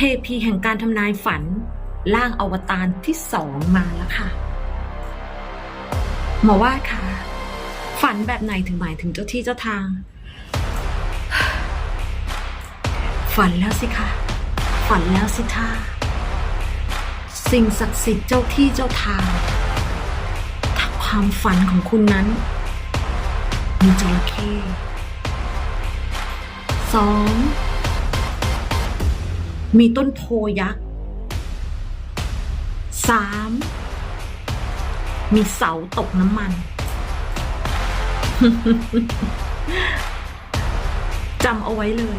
เทพีแห่งการทำนายฝันร่างอวตารที่สองมาแล้วค่ะ หมอว่าค่ะ ฝันแบบไหนถึงหมายถึงเจ้าที่เจ้าทาง ฝันแล้วสิคะฝันแล้วสิท่าสิ่งศักดิ์สิทธิ์เจ้าที่เจ้าทางถ้าความฝันของคุณนั้น มีจระเข้สอง มีต้นโพยักษ์สามมีเสาตกน้ำมัน จำเอาไว้เลย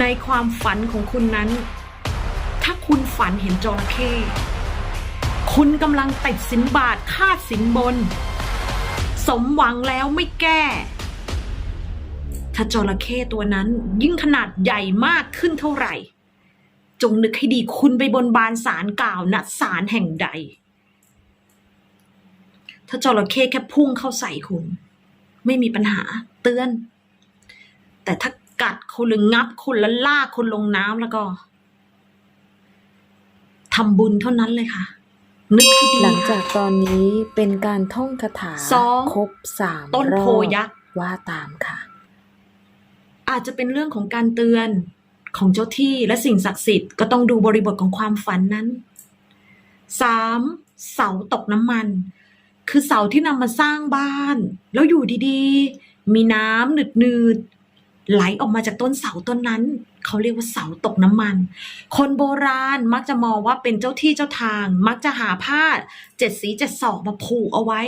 ในความฝันของคุณนั้น ถ้าคุณฝันเห็นจระเข้คุณกำลังติดสินบาทคาดสินบน สมหวังแล้วไม่แก้ ถ้าจระเข้ตัวนั้นยิ่งขนาดใหญ่มากขึ้นเท่าไหร่ จงนึกให้ดีคุณไปบนบานสารกล่าวณศาลแห่งใด ถ้าจระเข้แค่พุ่งเข้าใส่คุณ ไม่มีปัญหาเตือน แต่ถ้ากัดคุณหรืองับคุณแล้วลากคุณลงน้ำแล้วก็ทำบุญเท่านั้นเลยค่ะนึกให้ดีหลังจากค่ะตอนนี้เป็นการท่องคาถาสองครบสามต้นรโพอบยักษ์ว่าตามค่ะ อาจจะเป็นเรื่องของการเตือน ของเจ้าที่และสิ่งศักดิ์สิทธิ์ก็ต้องดูบริบทของความฝันนั้นสามเสาตกน้ำมัน คือเสาที่นำมาสร้างบ้าน แล้วอยู่ดีๆ มีน้ำหนืดๆไหลออกมาจากต้นเสาต้นนั้น เขาเรียกว่าเสาตกน้ำมัน คนโบราณมักจะมองว่าเป็นเจ้าที่เจ้าทาง มักจะหาผ้าเจ็ดสีเจ็ดศอกมาผูกเอาไว้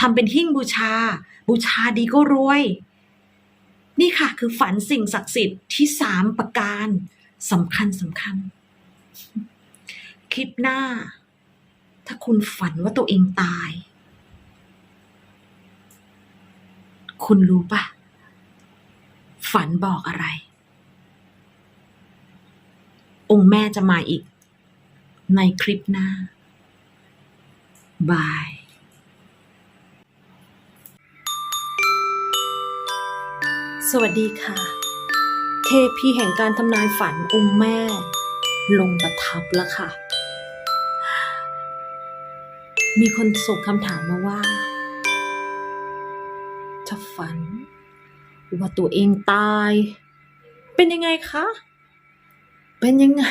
ทำเป็นหิ้งบูชา บูชาดีก็รวย นี่ค่ะคือฝันสิ่งศักดิ์สิทธิ์ที่สามประการสำคัญสำคัญ คลิปหน้า ถ้าคุณฝันว่าตัวเองตาย คุณรู้ปะฝันบอกอะไร องค์แม่จะมาอีก ในคลิปหน้า บาย สวัสดีค่ะ เทพีแห่งการทำนายฝันองค์แม่ ลงประทับแล้วค่ะ มีคนส่งคำถามมาว่าถ้าฝัน ว่าตัวเองตาย เป็นยังไงคะ เป็นยังไง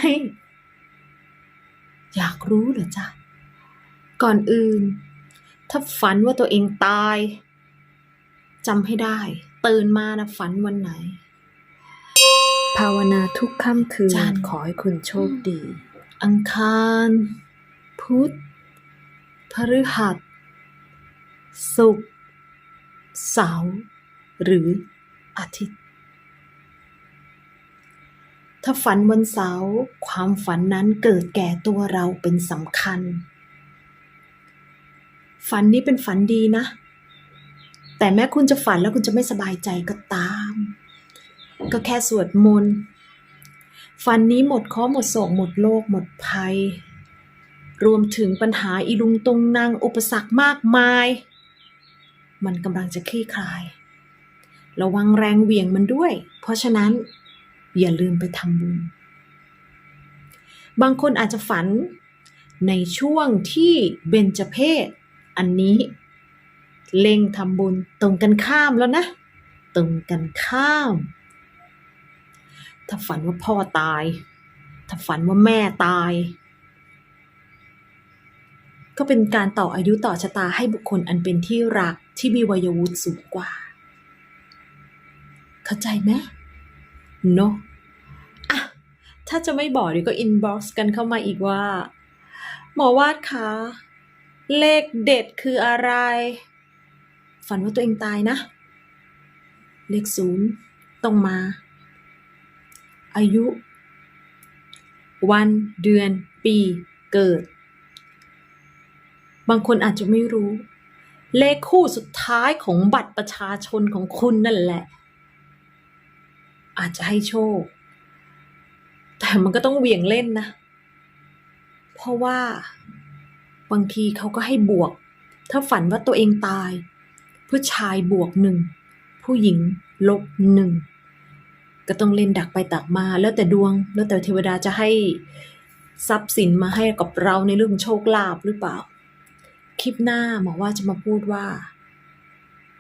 อยากรู้เหรอจ๊ะ ก่อนอื่น ถ้าฝันว่าตัวเองตายจำให้ได้ ตื่นมานะฝันวันไหน ภาวนาทุกค่ำคืนจันทร์ ขอให้คุณโชคดี อังคาร พุธพฤหัส ศุกร์เสาร์หรืออาทิตย์ ถ้าฝันวันเสาร์ความฝันนั้นเกิดแก่ตัวเราเป็นสำคัญ ฝันนี้เป็นฝันดีนะ แต่แม้คุณจะฝันแล้วคุณจะไม่สบายใจก็ตาม ก็แค่สวดมนต์ฝันนี้หมดเคราะห์หมดโศกหมดโลกหมดภัย รวมถึงปัญหาอีลุงตรงนางอุปสรรคมากมาย มันกำลังจะคลี่คลาย ระวังแรงเหวี่ยงมันด้วย เพราะฉะนั้นอย่าลืมไปทำบุญ บางคนอาจจะฝันในช่วงที่เบญจเพศ อันนี้ เล็งทำบุญตรงกันข้ามแล้วนะ ตรงกันข้าม ถ้าฝันว่าพ่อตาย ถ้าฝันว่าแม่ตาย ก็เป็นการต่ออายุต่อชะตาให้บุคคลอันเป็นที่รักที่มีวัยวุฒิสูงกว่า เข้าใจไหมเนอะอะ ถ้าจะไม่บอกเดี๋ยวก็อินบ็อกซ์กันเข้ามาอีกว่า หมอวาดคะเลขเด็ดคืออะไร ฝันว่าตัวเองตายนะ เลขศูนย์ต้องมา อายุ วันเดือน ปีเกิด บางคนอาจจะไม่รู้ เลขคู่สุดท้ายของบัตรประชาชนของคุณนั่นแหละ อาจจะให้โชค แต่มันก็ต้องเหวี่ยงเล่นนะ เพราะว่า บางทีเขาก็ให้บวก ถ้าฝันว่าตัวเองตาย ผู้ชายบวกหนึ่งผู้หญิงลบหนึ่งก็ต้องเล่นดักไปตักมา แล้วแต่ดวง แล้วแต่เทวดาจะให้ทรัพย์สินมาให้กับเราในเรื่องโชคลาภหรือเปล่า คลิปหน้าหมอว่าจะมาพูดว่า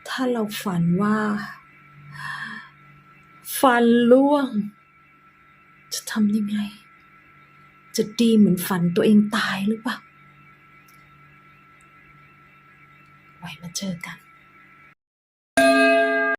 ถ้าเราฝันว่า ฟันล่วง จะทำยังไง จะดีเหมือนฝันตัวเองตายหรือเปล่า ไว้มาเจอกัน